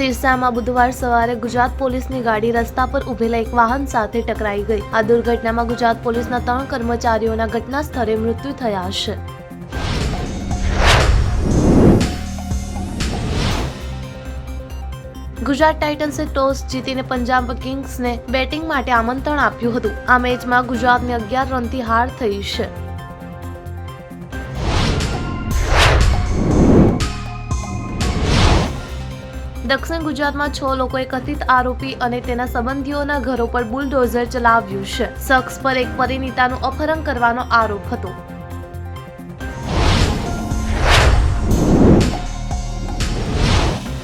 સિરસામાં બુધવાર સવારે ગુજરાત પોલીસની ગાડી રસ્તા પર ઉભેલા એક વાહન સાથે ટકરાઈ ગઈ. આ દુર્ઘટનામાં ગુજરાત પોલીસના ત્રણ કર્મચારીઓના ઘટના સ્થળે મૃત્યુ થયા છે. ગુજરાત ટાઇટન્સે ટોસ જીતીને પંજાબ કિંગ્સને બેટિંગ માટે આમંત્રણ આપ્યું હતું. આ મેચમાં ગુજરાતને અગિયાર રનથી હાર થઈ છે. દક્ષિણ ગુજરાતમાં છ લોકોએ કથિત આરોપી અને તેના સંબંધીઓના ઘરો પર બુલડોઝર ચલાવ્યું છે. શખ્સ પર એક પરિણીતાનું અપહરણ કરવાનો આરોપ હતો.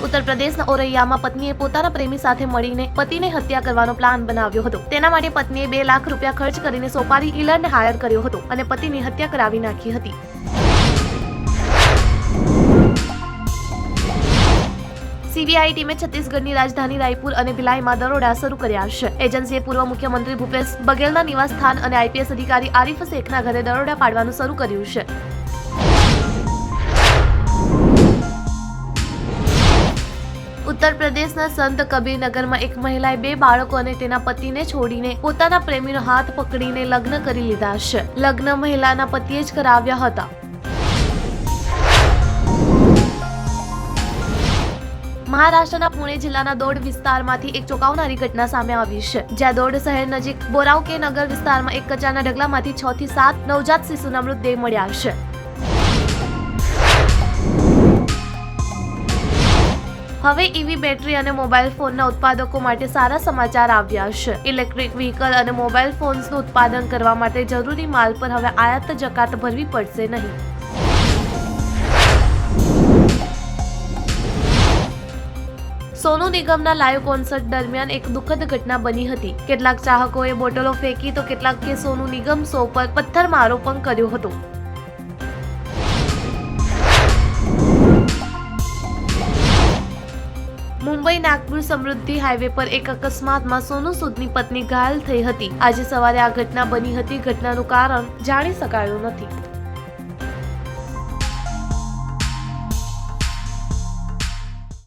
ઉત્તર પ્રદેશના ઓરૈયામાં પત્નીએ પોતાના પ્રેમી સાથે મળીને પતિને હત્યા કરવાનો પ્લાન બનાવ્યો હતો. તેના માટે પત્નીએ બે લાખ રૂપિયા ખર્ચ કરીને સોપારી ઇલરને હાયર કર્યો હતો અને પતિની હત્યા કરાવી નાખી હતી. સીબીઆઈ ટીમે છત્તીસગઢની રાજધાની રાયપુર અને ભિલાઈમાં દરોડા શરૂ કર્યા છે. એજન્સીએ પૂર્વ મુખ્યમંત્રી ભૂપેશ બઘેલના નિવાસસ્થાન અને આઈપીએસ અધિકારી આરિફ શેખના ઘરે દરોડા પાડવાનું શરૂ કર્યું છે. ઉત્તર પ્રદેશના સંત કબીરનગરમાં એક મહિલાએ બે બાળકો અને તેના પતિને છોડીને પોતાના પ્રેમીનો હાથ પકડીને લગ્ન કરી લીધા છે. લગ્ન મહિલાના પતિએ જ કરાવ્યા હતા. મહારાષ્ટ્રના પુણે જિલ્લાના દોડ વિસ્તારમાંથી એક ચોંકાવનારી ઘટના સામે આવી છે, જ્યાં દોડ શહેર નજીક બોરાવકે નગર વિસ્તારમાં એક કચરાના ઢગલામાંથી છ થી સાત નવજાત શિશુના મૃતદેહ મળ્યા છે. હવે ઈવી બેટરી અને મોબાઈલ ફોનના ઉત્પાદકો માટે સારા સમાચાર આવ્યા છે. ઇલેક્ટ્રિક વ્હીકલ અને મોબાઈલ ફોન્સનું ઉત્પાદન કરવા માટે જરૂરી માલ પર હવે આયાત જકાત ભરવી પડશે નહીં. સોનુ નિગમના લાઈવ કોન્સર્ટ દરમિયાન એક દુઃખદ ઘટના બની હતી. કેટલાક ચાહકોએ બોટલો ફેંકી તો કેટલાકે સોનુ નિગમ શો પર પથ્થરમારો પણ કર્યો હતો. મુંબઈ નાગપુર સમૃદ્ધિ હાઈવે પર એક અકસ્માતમાં સોનુ સૂદની પત્ની ઘાયલ થઈ હતી. આજે સવારે આ ઘટના બની હતી. ઘટનાનું કારણ જાણી શકાયું નથી.